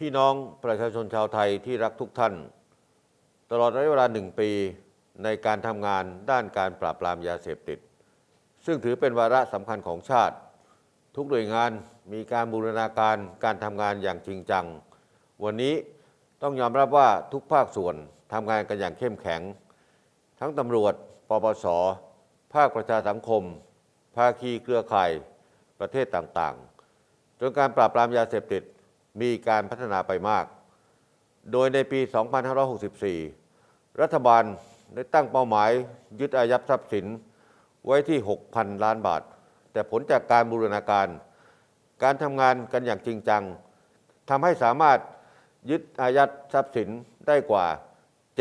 พี่น้องประชาชนชาวไทยที่รักทุกท่าน ตลอดระยะเวลาหนึ่งปีในการทำงานด้านการปราบปรามยาเสพติด ซึ่งถือเป็นวาระสำคัญของชาติ ทุกหน่วยงานมีการบูรณาการการทำงานอย่างจริงจัง วันนี้ต้องยอมรับว่าทุกภาคส่วนทำงานกันอย่างเข้มแข็ง ทั้งตำรวจ ปปส ภาคประชาสังคม ภาคีเครือข่ายประเทศต่างๆ จนการปราบปรามยาเสพติด มีการพัฒนาไปมาก โดยในปี 2564 รัฐบาลได้ตั้งเป้าหมายยึดอายัดทรัพย์สินไว้ที่ 6,000 ล้านบาท แต่ผลจากการบูรณาการ การทำงานกันอย่างจริงจังทำให้สามารถยึดอายัดทรัพย์สินได้กว่า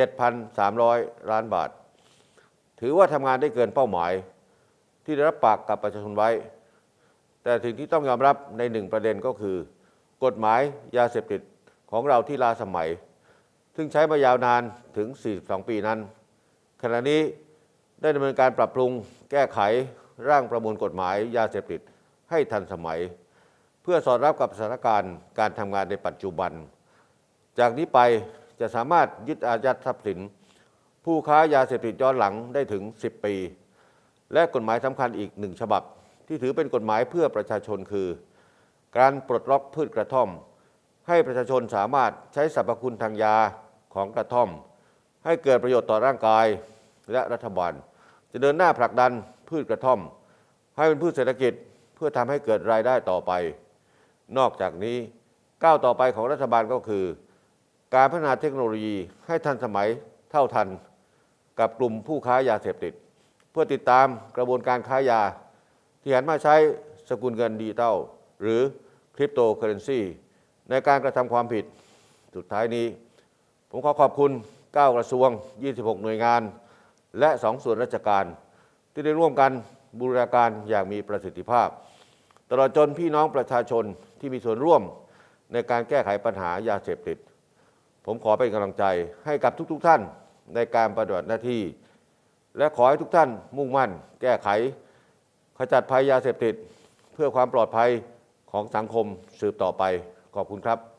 7,300 ล้านบาท ถือว่าทำงานได้เกินเป้าหมาย ที่ได้รับปากกับประชาชนไว้ แต่สิ่งที่ต้องยอมรับในหนึ่งประเด็นก็คือ กฎหมายยาเสพติดของเราที่ล้าสมัย ซึ่งใช้มายาวนานถึง 42 ปีนั้น ขณะนี้ได้ดำเนินการปรับปรุงแก้ไขร่างประมวลกฎหมายยาเสพติดให้ทันสมัย เพื่อสอดรับกับสถานการณ์การทำงานในปัจจุบัน จากนี้ไปจะสามารถยึดอายัดทรัพย์สิน ผู้ค้ายาเสพติดย้อนหลังได้ถึง 10 ปี และกฎหมายสำคัญอีกหนึ่งฉบับ ที่ถือเป็นกฎหมายเพื่อประชาชนคือ การปลดล็อกพืชกระท่อม ให้ประชาชนสามารถใช้สรรพคุณทางยาของกระท่อม ให้เกิดประโยชน์ต่อร่างกายและรัฐบาล จะเดินหน้าผลักดันพืชกระท่อม ให้เป็นพืชเศรษฐกิจเพื่อทำให้เกิดรายได้ต่อไป นอกจากนี้ก้าวต่อไปของรัฐบาลก็คือ การพัฒนาเทคโนโลยีให้ทันสมัยเท่าทัน กับกลุ่มผู้ค้ายาเสพติด เพื่อติดตามกระบวนการค้ายา ที่หันมาใช้สกุลเงินดิจิตอลหรือ คริปโตเคอเรนซีในการกระทำความผิด สุดท้ายนี้ ผมขอขอบคุณ 9 กระทรวง 26 หน่วยงาน และ 2 ส่วนราชการ ที่ได้ร่วมกันบูรณาการอย่างมีประสิทธิภาพ ตลอดจนพี่น้องประชาชนที่มีส่วนร่วมในการแก้ไขปัญหายาเสพติด ผมขอเป็นกำลังใจให้กับทุกๆทท่านในการปฏิบัติหน้าที่ และขอให้ทุกท่านมุ่งมั่น แก้ไข ขจัดภัยยาเสพติด เพื่อความปลอดภัย ของสังคมสืบต่อไปขอบคุณครับ